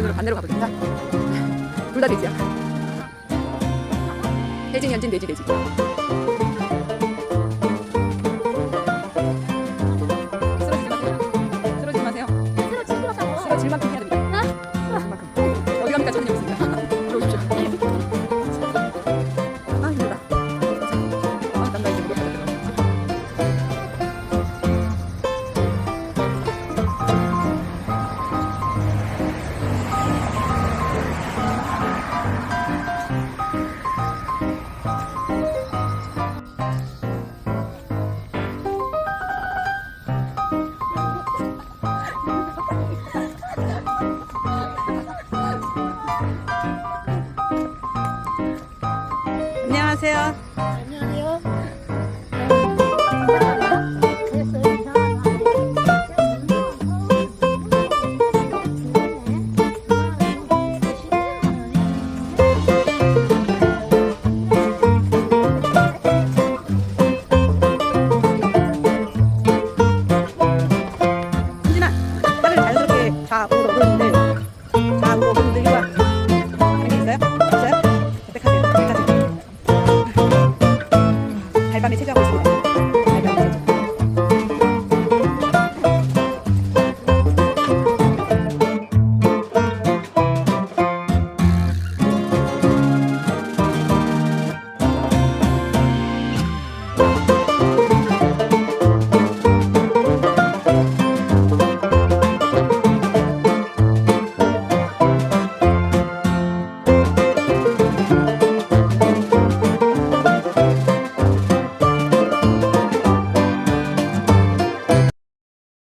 이걸로 반대로 가도 된다. 둘 다 돼지야. 돼지, 현진, 돼지, 돼지. 안녕하세요. 안녕하세요. 자연스럽게 오는데 you.